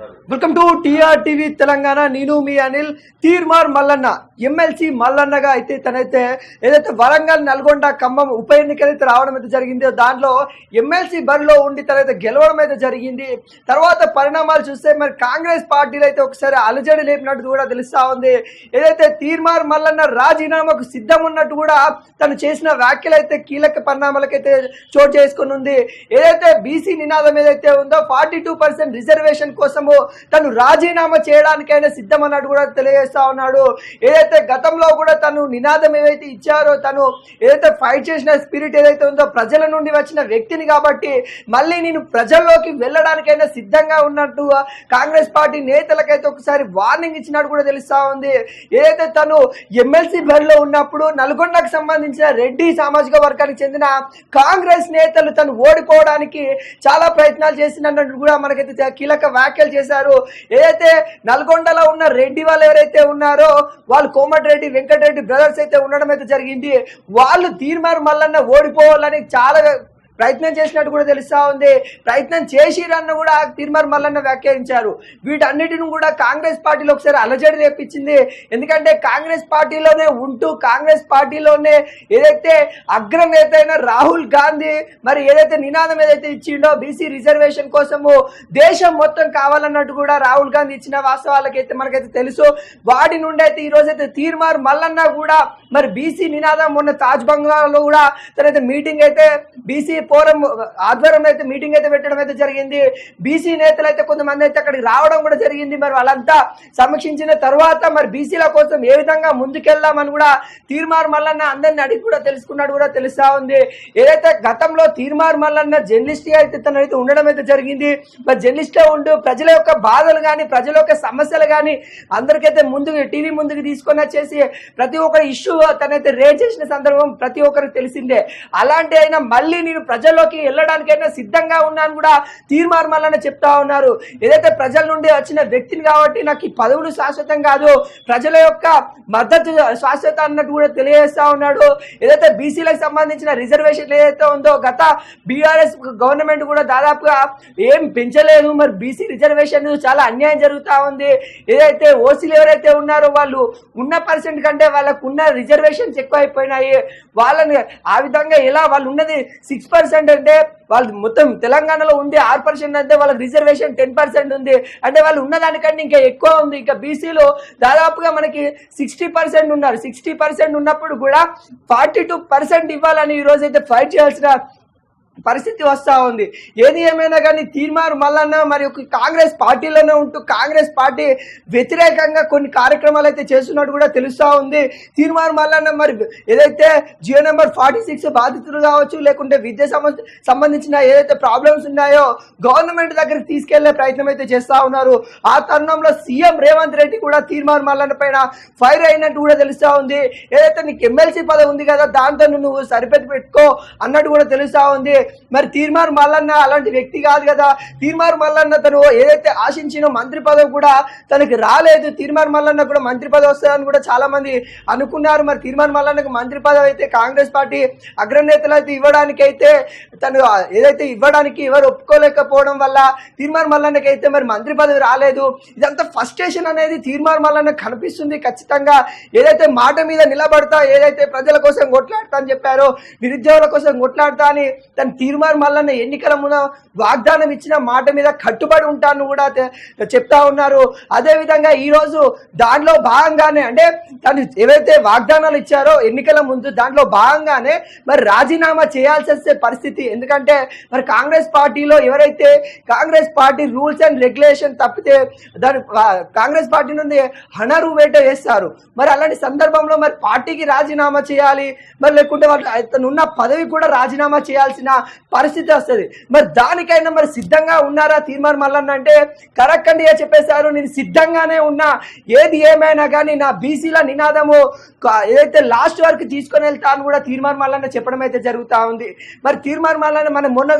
Welcome to TR TV Telangana. నేను మీ Anil Teenmar Mallanna MLC మల్లన్నగా అయితే తనైతే ఏదైతే వరంగల్ నల్గొండ ఖమ్మం ఉప ఎన్నికలు అయితే రావడం అయితే జరిగిందో దాంట్లో ఎమ్మెల్సీ బరిలో ఉండి తనైతే గెలవడం అయితే జరిగింది. తర్వాత పరిణామాలు చూస్తే మరి కాంగ్రెస్ పార్టీలో అయితే ఒకసారి అలజడి లేపినట్టు కూడా తెలుస్తా ఉంది. ఏదైతే తీర్మార్ మల్లన్న రాజీనామాకు సిద్ధం ఉన్నట్టు కూడా తను చేసిన వ్యాఖ్యలు అయితే కీలక పరిణామాలకైతే చోటు చేసుకుని ఉంది ఏదైతే బీసీ నినాదం ఏదైతే ఉందో ఫార్టీ టూ పర్సెంట్ రిజర్వేషన్ కోసము తను రాజీనామా చేయడానికైనా సిద్ధం అన్నట్టు కూడా తెలియజేస్తా ఉన్నాడు. ఏదైతే గతంలో కూడా తను నినాదం ఏదైతే ఇచ్చారో తను ఏదైతే ఫైట్ చేసిన స్పిరిట్ ఏదైతే ఉందో ప్రజల నుండి వచ్చిన వ్యక్తిని కాబట్టి మళ్ళీ నేను ప్రజల్లోకి వెళ్ళడానికైనా సిద్ధంగా ఉన్నట్టు కాంగ్రెస్ పార్టీ నేతలకైతే ఒకసారి వార్నింగ్ ఇచ్చినట్టు కూడా తెలుస్తా ఉంది. ఏదైతే తను ఎమ్మెల్సీ బరిలో ఉన్నప్పుడు నల్గొండకు సంబంధించిన రెడ్డి సామాజిక వర్గానికి చెందిన కాంగ్రెస్ నేతలు తను ఓడిపోవడానికి చాలా ప్రయత్నాలు చేసినట్టు కూడా మనకైతే కీలక వ్యాఖ్యలు చేశారు. ఏదైతే నల్గొండలో ఉన్న రెడ్డి వాళ్ళు ఎవరైతే ఉన్నారో వాళ్ళు కోమటిరెడ్డి వెంకటరెడ్డి బ్రదర్స్ అయితే ఉండడం అయితే జరిగింది. వాళ్ళు తీర్మార్ మల్లన్న ఓడిపోవాలని చాలా ప్రయత్నం చేసినట్టు కూడా తెలుస్తా ఉంది. ప్రయత్నం చేసిరన్న కూడా తీర్మార్ మల్లన్న వ్యాఖ్యానించారు. వీటన్నిటిని కూడా కాంగ్రెస్ పార్టీలో ఒకసారి అలజడి తెప్పించింది ఎందుకంటే కాంగ్రెస్ పార్టీలోనే ఉంటూ కాంగ్రెస్ పార్టీలోనే ఏదైతే అగ్రనేత అయిన రాహుల్ గాంధీ మరి ఏదైతే నినాదం ఏదైతే ఇచ్చిండో బీసీ రిజర్వేషన్ కోసము దేశం మొత్తం కావాలన్నట్టు కూడా రాహుల్ గాంధీ ఇచ్చిన వాస్తవాలకైతే మనకైతే తెలుసు. వాటి నుండి అయితే ఈ తీర్మార్ మల్లన్న కూడా మరి బీసీ నినాదం మొన్న తాజ్ బంగ్లాలో కూడా తనైతే మీటింగ్ అయితే బీసీ ఫోరం ఆధ్వర్యంలో అయితే మీటింగ్ అయితే పెట్టడం అయితే జరిగింది. బీసీ నేతలు అయితే కొంతమంది అయితే అక్కడికి రావడం కూడా జరిగింది. మరి వాళ్ళంతా సమీక్షించిన తర్వాత మరి బీసీల కోసం ఏ విధంగా ముందుకెళ్దామని కూడా తీర్మార్ మల్లన్న అందరిని అడిగి కూడా తెలుసుకున్నాడు కూడా తెలుస్తా ఉంది. ఏదైతే గతంలో తీర్మార్ మల్లన్న జర్నలిస్ట్ తన అయితే తనైతే ఉండడం అయితే జరిగింది. మరి జర్నలిస్ట్లో ఉంటూ ప్రజల యొక్క బాధలు కానీ ప్రజల యొక్క సమస్యలు కానీ అందరికైతే ముందుకు టీవీ ముందుకు తీసుకొని వచ్చేసి ప్రతి ఒక్కరి ఇష్యూ తనైతే రేజ్ చేసిన సందర్భం ప్రతి ఒక్కరికి తెలిసిందే. అలాంటి అయినా మళ్ళీ నేను ప్రజల్లోకి వెళ్ళడానికైనా సిద్ధంగా ఉన్నాను కూడా తీర్మార్ మల్లన్న చెప్తా ఉన్నారు. ఏదైతే ప్రజల నుండి వచ్చిన వ్యక్తిని కాబట్టి నాకు ఈ పదవులు శాశ్వతం కాదు ప్రజల యొక్క మద్దతు శాశ్వత అన్నట్టు కూడా తెలియజేస్తా ఉన్నాడు. ఏదైతే బీసీలకు సంబంధించిన రిజర్వేషన్ ఏదైతే ఉందో గత బీఆర్ఎస్ గవర్నమెంట్ కూడా దాదాపుగా ఏం పెంచలేదు. మరి బీసీ రిజర్వేషన్ చాలా అన్యాయం జరుగుతా ఉంది. ఏదైతే ఓసీలు ఎవరైతే ఉన్నారో వాళ్ళు ఉన్న పర్సెంట్ కంటే వాళ్ళకు ఉన్న రిజర్వేషన్స్ ఎక్కువ అయిపోయినాయి వాళ్ళని ఆ విధంగా ఎలా వాళ్ళు ఉన్నది సిక్స్ పర్సెంట్ అంటే వాళ్ళు మొత్తం తెలంగాణలో ఉంది ఆరు పర్సెంట్ అంటే వాళ్ళకి రిజర్వేషన్ టెన్ పర్సెంట్ ఉంది. అంటే వాళ్ళు ఉన్నదానికంటే ఇంకా ఎక్కువ ఉంది. ఇంకా బీసీలో దాదాపుగా మనకి సిక్స్టీ పర్సెంట్ ఉన్నారు. సిక్స్టీ పర్సెంట్ ఉన్నప్పుడు కూడా ఫార్టీ టూ పర్సెంట్ ఇవ్వాలని ఈ రోజు అయితే ఫైట్ చేయాల్సిన పరిస్థితి వస్తా ఉంది. ఏది ఏమైనా కానీ తీర్మారు మల్లన్న మరి ఒక కాంగ్రెస్ పార్టీలోనే ఉంటూ కాంగ్రెస్ పార్టీ వ్యతిరేకంగా కొన్ని కార్యక్రమాలు అయితే చేస్తున్నట్టు కూడా తెలుస్తా ఉంది. తీర్మారు మల్లన్న మరి ఏదైతే జియో నెంబర్ ఫార్టీ సిక్స్ బాధితులు కావచ్చు లేకుంటే విద్య సంబంధించిన ఏదైతే ప్రాబ్లమ్స్ ఉన్నాయో గవర్నమెంట్ దగ్గరికి తీసుకెళ్ళే ప్రయత్నం అయితే చేస్తా ఉన్నారు. ఆ తరుణంలో సీఎం రేవంత్ రెడ్డి కూడా తీర్మార్ మల్లన్న పైన ఫైర్ అయినట్టు కూడా తెలుస్తా ఉంది. ఏదైతే నీకు ఎమ్మెల్సీ పదవి ఉంది కదా దాంతో నువ్వు సరిపెట్టి పెట్టుకో అన్నట్టు కూడా తెలుస్తా ఉంది. మరి తీర్మార్ మల్లన్న అలాంటి వ్యక్తి కాదు కదా. తీర్మార్ మల్లన్న తను ఏదైతే ఆశించిన మంత్రి పదవి కూడా తనకి రాలేదు. తీర్మార్ మల్లన్న కూడా మంత్రి పదవి వస్తుందని కూడా చాలా మంది అనుకున్నారు. మరి తీర్మార్ మల్లన్నకు మంత్రి పదవి అయితే కాంగ్రెస్ పార్టీ అగ్రనేతలు అయితే ఇవ్వడానికి అయితే తను ఏదైతే ఇవ్వడానికి ఎవరు ఒప్పుకోలేకపోవడం వల్ల తీర్మార్ మల్లన్నకి అయితే మరి మంత్రి పదవి రాలేదు. ఇదంతా ఫస్టేషన్ అనేది తీర్మార్ మల్లన్న కనిపిస్తుంది ఖచ్చితంగా. ఏదైతే మాట మీద నిలబడతా ఏదైతే ప్రజల కోసం కొట్లాడతా అని చెప్పారో నిరుద్యోగుల కోసం కొట్లాడతా అని తన తీర్మార్ మల్లన్న ఎన్నికల మున వాగ్దానం ఇచ్చిన మాట మీద కట్టుబడి ఉంటాను కూడా చెప్తా ఉన్నారు. అదేవిధంగా ఈరోజు దాంట్లో భాగంగానే అంటే తను ఏవైతే వాగ్దానాలు ఇచ్చారో ఎన్నికల ముందు దాంట్లో భాగంగానే మరి రాజీనామా చేయాల్సి వస్తే పరిస్థితి. ఎందుకంటే మరి కాంగ్రెస్ పార్టీలో ఎవరైతే Congress party rules and regulation తప్పితే దాని కాంగ్రెస్ పార్టీ నుండి హనరు వేట వేస్తారు. మరి అలాంటి సందర్భంలో మరి పార్టీకి రాజీనామా చేయాలి. మరి లేకుంటే వాళ్ళు తనున్న పదవి కూడా రాజీనామా చేయాల్సిన పరిస్థితి వస్తుంది. మరి దానికైనా మరి సిద్ధంగా ఉన్నారా తీర్మానం మల్లన్న అంటే కరక్కండిగా చెప్పేశారు నేను సిద్ధంగానే ఉన్నా. ఏది ఏమైనా కానీ నా బీసీల నినాదము ఏదైతే లాస్ట్ వరకు తీసుకొని వెళ్తా అని కూడా తీర్మానం మల్లన్న చెప్పడం అయితే జరుగుతా ఉంది. మరి తీర్మానం మల్లన్న మనం మొన్న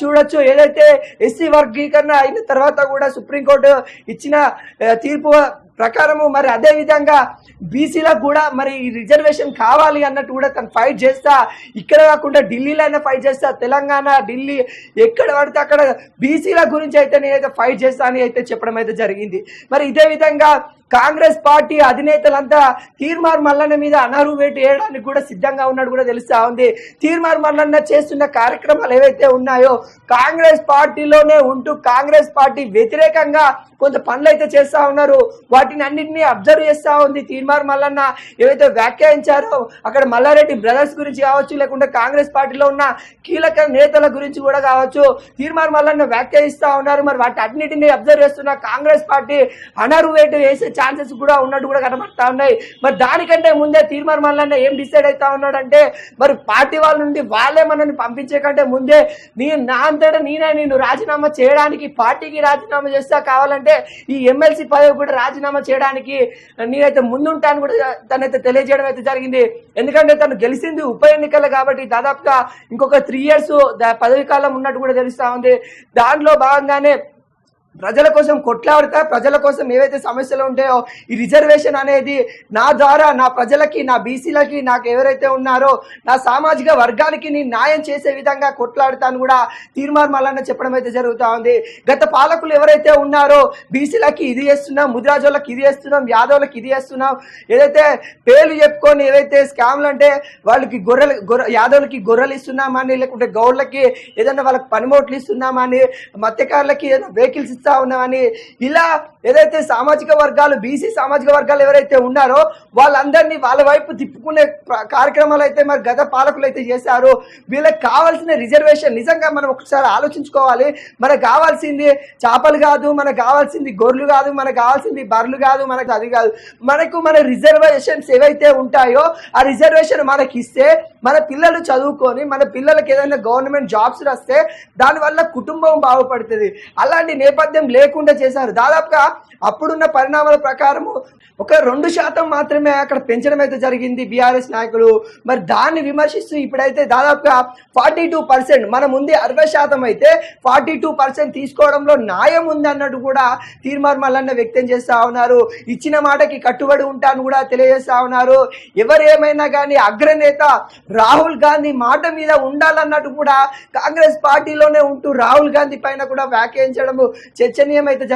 చూడొచ్చు ఏదైతే ఎస్సీ వర్గీకరణ అయిన తర్వాత కూడా సుప్రీంకోర్టు ఇచ్చిన తీర్పు ప్రకారము మరి అదే విధంగా బీసీలకు కూడా మరి ఈ రిజర్వేషన్ కావాలి అన్నట్టు కూడా తను ఫైట్ చేస్తా. ఇక్కడ కాకుండా ఢిల్లీలో అయినా ఫైట్ చేస్తా. తెలంగాణ ఢిల్లీ ఎక్కడ పడితే అక్కడ బీసీల గురించి అయితే నేనైతే ఫైట్ చేస్తా అని అయితే చెప్పడం అయితే జరిగింది. మరి ఇదే విధంగా కాంగ్రెస్ పార్టీ అధినేతలంతా తీర్మార్ మల్లన్న మీద అనర్హు వేటు వేయడానికి కూడా సిద్ధంగా ఉన్నట్టు కూడా తెలుస్తా ఉంది. తీర్మార్ మల్లన్న చేస్తున్న కార్యక్రమాలు ఏవైతే ఉన్నాయో కాంగ్రెస్ పార్టీలోనే ఉంటూ కాంగ్రెస్ పార్టీ వ్యతిరేకంగా కొంత పనులు అయితే చేస్తా ఉన్నారు. వాటి వాటిని అన్నింటినీ అబ్జర్వ్ చేస్తా ఉంది. తీర్మార్ మల్లన్న ఏవైతే వ్యాఖ్యానించారో అక్కడ మల్లారెడ్డి బ్రదర్స్ గురించి కావచ్చు లేకుంటే కాంగ్రెస్ పార్టీలో ఉన్న కీలక నేతల గురించి కూడా కావచ్చు తీర్మార్ మల్లన్న వ్యాఖ్యానిస్తా ఉన్నారు. మరి వాటి అన్నిటిని అబ్జర్వ్ చేస్తున్న కాంగ్రెస్ పార్టీ అనరు వేటు వేసే ఛాన్సెస్ కూడా ఉన్నట్టు కూడా కనబడతా ఉన్నాయి. మరి దానికంటే ముందే తీర్మార్ మల్లన్న ఏం డిసైడ్ అవుతా ఉన్నాడంటే మరి పార్టీ వాళ్ళ నుండి వాళ్ళే మనల్ని పంపించే కంటే ముందే నీ నా అంతటా నేనే నేను రాజీనామా చేయడానికి పార్టీకి రాజీనామా చేస్తా కావాలంటే ఈ ఎమ్మెల్సీ పదవి కూడా రాజీనామా చేయడానికి నేనైతే ముందుంటాను కూడా తనైతే తెలియజేయడం అయితే జరిగింది. ఎందుకంటే తను గెలిచింది ఉప ఎన్నికలు కాబట్టి దాదాపుగా ఇంకొక త్రీ ఇయర్స్ పదవి కాలం ఉన్నట్టు కూడా తెలుస్తా ఉంది. దాంట్లో భాగంగానే ప్రజల కోసం కొట్లాడుతా ప్రజల కోసం ఏవైతే సమస్యలు ఉంటాయో ఈ రిజర్వేషన్ అనేది నా ద్వారా నా ప్రజలకి నా బీసీలకి నాకు ఎవరైతే ఉన్నారో నా సామాజిక వర్గానికి నేను న్యాయం చేసే విధంగా కొట్లాడుతాను కూడా తీర్మానం మల్లన్న చెప్పడం అయితే జరుగుతూ ఉంది. గత పాలకులు ఎవరైతే ఉన్నారో బీసీలకి ఇది చేస్తున్నాం ముదిరాజులకు ఇది చేస్తున్నాం యాదవులకు ఇది చేస్తున్నాం ఏదైతే పేర్లు చెప్పుకొని ఏవైతే స్కామ్లు అంటే వాళ్ళకి గొర్రెలు గొర్రె యాదవులకి గొర్రెలు ఇస్తున్నామని లేకుంటే గౌడ్లకి ఏదైనా వాళ్ళకి పనిమోట్లు ఇస్తున్నామని మత్స్యకారులకి ఏదైనా వెహికల్స్ ఇస్తా ఉన్నామని ఇలా ఏదైతే సామాజిక వర్గాలు బీసీ సామాజిక వర్గాలు ఎవరైతే ఉన్నారో వాళ్ళందరినీ వాళ్ళ వైపు తిప్పుకునే కార్యక్రమాలు అయితే మరి గత పాలకులు అయితే చేశారు. వీళ్ళకి కావాల్సిన రిజర్వేషన్ నిజంగా మనం ఒకసారి ఆలోచించుకోవాలి. మనకు కావాల్సింది చేపలు కాదు మనకు కావాల్సింది గొర్రెలు కాదు మనకు కావాల్సింది బర్రెలు కాదు మనకు అది కాదు. మనకు మన రిజర్వేషన్స్ ఏవైతే ఉంటాయో ఆ రిజర్వేషన్ మనకి ఇస్తే మన పిల్లలు చదువుకొని మన పిల్లలకి ఏదైనా గవర్నమెంట్ జాబ్స్ వస్తే దానివల్ల కుటుంబం బాగుపడుతుంది. అలాంటి నేపథ్యం లేకుండా చేశారు. దాదాపుగా అప్పుడున్న పరిణామాల ప్రకారము ఒక రెండు శాతం మాత్రమే అక్కడ పెంచడం అయితే జరిగింది బీఆర్ఎస్ నాయకులు. మరి దాన్ని విమర్శిస్తూ ఇప్పుడైతే దాదాపుగా ఫార్టీ టూ పర్సెంట్ మన ముందే అరవై శాతం అయితే ఫార్టీ టూ పర్సెంట్ తీసుకోవడంలో న్యాయం ఉంది అన్నట్టు కూడా తీర్మార్ మల్లన్న వ్యక్తం చేస్తా ఉన్నారు. ఇచ్చిన మాటకి కట్టుబడి ఉంటాను కూడా తెలియజేస్తా ఉన్నారు. ఎవరు ఏమైనా కానీ అగ్రనేత రాహుల్ గాంధీ మాట మీద ఉండాలన్నట్టు కూడా కాంగ్రెస్ పార్టీలోనే ఉంటూ రాహుల్ గాంధీ పైన కూడా వ్యాఖ్యానించడము చర్చనీయం అయితే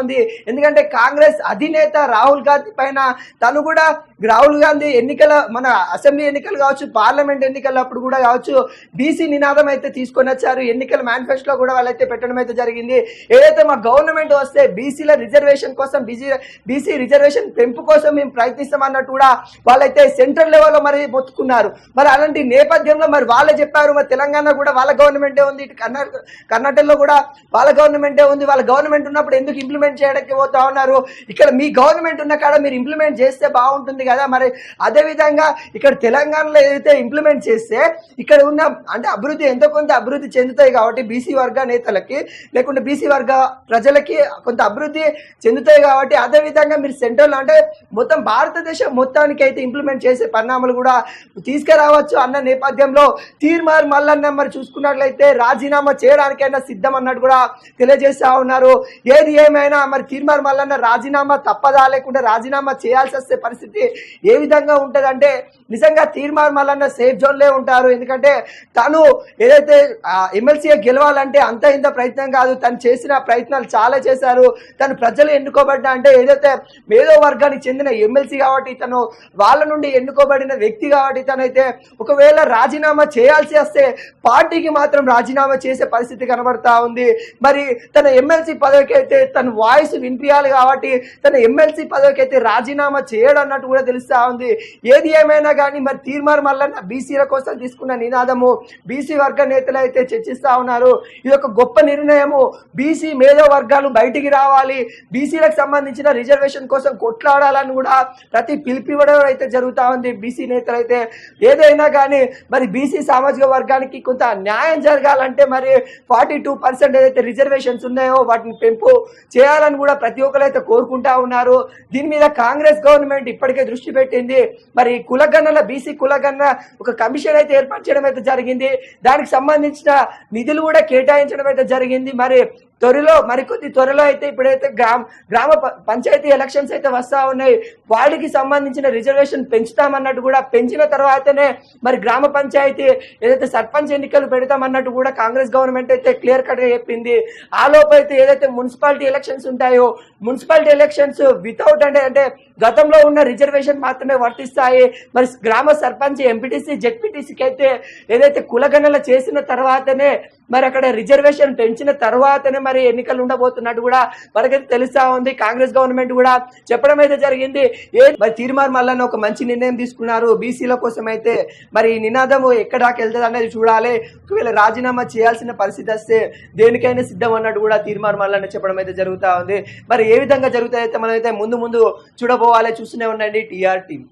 ఉంది. ఎందుకంటే కాంగ్రెస్ అధినేత రాహుల్ గాంధీ పైన తను కూడా రాహుల్ గాంధీ ఎన్నికల మన అసెంబ్లీ ఎన్నికలు కావచ్చు పార్లమెంట్ ఎన్నికల అప్పుడు కూడా కావచ్చు బీసీ నినాదం అయితే తీసుకొని వచ్చారు. ఎన్నికల మేనిఫెస్టోలో కూడా వాళ్ళైతే పెట్టడం అయితే జరిగింది. ఏదైతే మా గవర్నమెంట్ వస్తే బీసీల రిజర్వేషన్ కోసం బీసీ బీసీ రిజర్వేషన్ పెంపు కోసం మేము ప్రయత్నిస్తాం అన్నట్టు కూడా వాళ్ళైతే సెంట్రల్ లెవెల్లో మరి మొత్తుకున్నారు మరి అలాంటి నేపథ్యంలో మరి వాళ్ళే చెప్పారు మరి తెలంగాణ కూడా వాళ్ళ గవర్నమెంటే ఉంది ఇటు కర్ణాటక కర్ణాటకలో కూడా వాళ్ళ గవర్నమెంటే ఉంది. వాళ్ళ గవర్నమెంట్ ఉన్నప్పుడు ఎందుకు ఇంప్లిమెంట్ చేయడానికి పోతా ఉన్నారు? ఇక్కడ మీ గవర్నమెంట్ ఉన్న కాడ మీరు ఇంప్లిమెంట్ చేస్తే బాగుంటుంది కదా మరి? అదేవిధంగా ఇక్కడ తెలంగాణలో ఏదైతే ఇంప్లిమెంట్ చేస్తే ఇక్కడ ఉన్న అంటే అభివృద్ధి ఎంతో కొంత అభివృద్ధి చెందుతాయి కాబట్టి బీసీ వర్గ నేతలకి లేకుంటే బీసీ వర్గ ప్రజలకి కొంత అభివృద్ధి చెందుతాయి కాబట్టి అదే విధంగా మీరు సెంట్రల్ అంటే మొత్తం భారతదేశం మొత్తానికి అయితే ఇంప్లిమెంట్ చేసే పరిణామాలు కూడా తీసుకురావచ్చు అన్న నేపథ్యంలో తీర్మార్ మల్లన్న మరి చూసుకున్నట్లయితే రాజీనామా చేయడానికైనా సిద్ధం అన్నట్టు కూడా తెలియజేస్తా ఉన్నారు. ఏది ఏమైనా మరి తీర్మార్ మల్లన్న రాజీనామా తప్పదా? లేకుండా రాజీనామా చేయాల్సి వస్తే పరిస్థితి ఏ విధంగా ఉంటదంటే నిజంగా తీర్మార్ మల్లన్న సేఫ్ జోన్లే ఉంటారు. ఎందుకంటే తను ఏదైతే ఎమ్మెల్సీగా గెలవాలంటే అంత ఇంత ప్రయత్నం కాదు. తను చేసిన ప్రయత్నాలు చాలా చేశారు. తను ప్రజలు ఎన్నుకోబడ్డ అంటే ఏదైతే మేధో వర్గానికి చెందిన ఎమ్మెల్సీ కాబట్టి తను వాళ్ళ నుండి ఎన్నుకోబడిన వ్యక్తి కాబట్టి తనైతే ఒకవేళ రాజీనామా చేయాల్సి వస్తే పార్టీకి మాత్రం రాజీనామా చేసే పరిస్థితి కనబడతా ఉంది. మరి తన ఎమ్మెల్సీ పదవికి అయితే తన వాయిస్ వినిపించాలి కాబట్టి తన ఎమ్మెల్సీ పదవికి అయితే రాజీనామా చేయడం అన్నట్టు కూడా తెలుస్తా ఉంది. ఏది ఏమైనా కానీ మరి తీర్మానం మల్లన్న బీసీల కోసం తీసుకున్న నినాదము బీసీ వర్గ నేతలు అయితే చర్చిస్తా ఉన్నారు. ఇది ఒక గొప్ప నిర్ణయము. బీసీ మేధో వర్గాలు బయటికి రావాలి. బీసీలకు సంబంధించిన రిజర్వేషన్ కోసం కొట్లాడాలని కూడా ప్రతి పిలిపివ్వడం అయితే జరుగుతా ఉంది బీసీ నేతలు అయితే. ఏదైనా కానీ మరి బీసీ సామాజిక వర్గానికి కొంత న్యాయం జరగాలంటే మరి ఫార్టీ టూ పర్సెంట్ ఏదైతే రిజర్వేషన్స్ ఉన్నాయో వాటిని పెంపు చేయాలని కూడా ప్రతి ఒక్కరు అయితే కోరుకుంటా ఉన్నారు. దీని మీద కాంగ్రెస్ గవర్నమెంట్ ఇప్పటికే దృష్టి పెట్టింది. మరి కులగన్నల బీసీ కులగన్న ఒక కమిషన్ అయితే ఏర్పాటు చేయడం అయితే జరిగింది. దానికి సంబంధించిన నిధులు కూడా కేటాయించడం అయితే జరిగింది. మరి త్వరలో మరికొద్ది త్వరలో అయితే ఇప్పుడైతే గ్రామ గ్రామ పంచాయతీ ఎలక్షన్స్ అయితే వస్తా ఉన్నాయి. వాటికి సంబంధించిన రిజర్వేషన్ పెంచుతామన్నట్టు కూడా పెంచిన తర్వాతనే మరి గ్రామ పంచాయతీ ఏదైతే సర్పంచ్ ఎన్నికలు పెడతామన్నట్టు కూడా కాంగ్రెస్ గవర్నమెంట్ అయితే క్లియర్ కట్గా చెప్పింది. ఆ లోపు అయితే ఏదైతే మున్సిపాలిటీ ఎలక్షన్స్ ఉంటాయో మున్సిపాలిటీ ఎలక్షన్స్ వితౌట్ అంటే అంటే గతంలో ఉన్న రిజర్వేషన్ మాత్రమే వర్తిస్తాయి. మరి గ్రామ సర్పంచ్ ఎంపీటీసీ జెడ్పీటీసీకి అయితే ఏదైతే కులగణన చేసిన తర్వాతనే మరి అక్కడ రిజర్వేషన్ పెంచిన తర్వాతనే మరి ఎన్నికలు ఉండబోతున్నట్టు కూడా మనకైతే తెలుస్తా ఉంది. కాంగ్రెస్ గవర్నమెంట్ కూడా చెప్పడం అయితే జరిగింది. ఏ మరి తీర్మార్ మల్లన్న ఒక మంచి నిర్ణయం తీసుకున్నారు. బీసీల కోసం అయితే మరి ఈ నినాదం ఎక్కడ అనేది చూడాలి. ఒకవేళ రాజీనామా చేయాల్సిన పరిస్థితి వస్తే దేనికైనా సిద్ధం అన్నట్టు కూడా తీర్మార్ మల్లన్న చెప్పడం అయితే జరుగుతా ఉంది. మరి ఏ విధంగా జరుగుతాయి అయితే మనం అయితే ముందు ముందు చూడబోవాలి. చూస్తూనే ఉండండి టీఆర్ టీం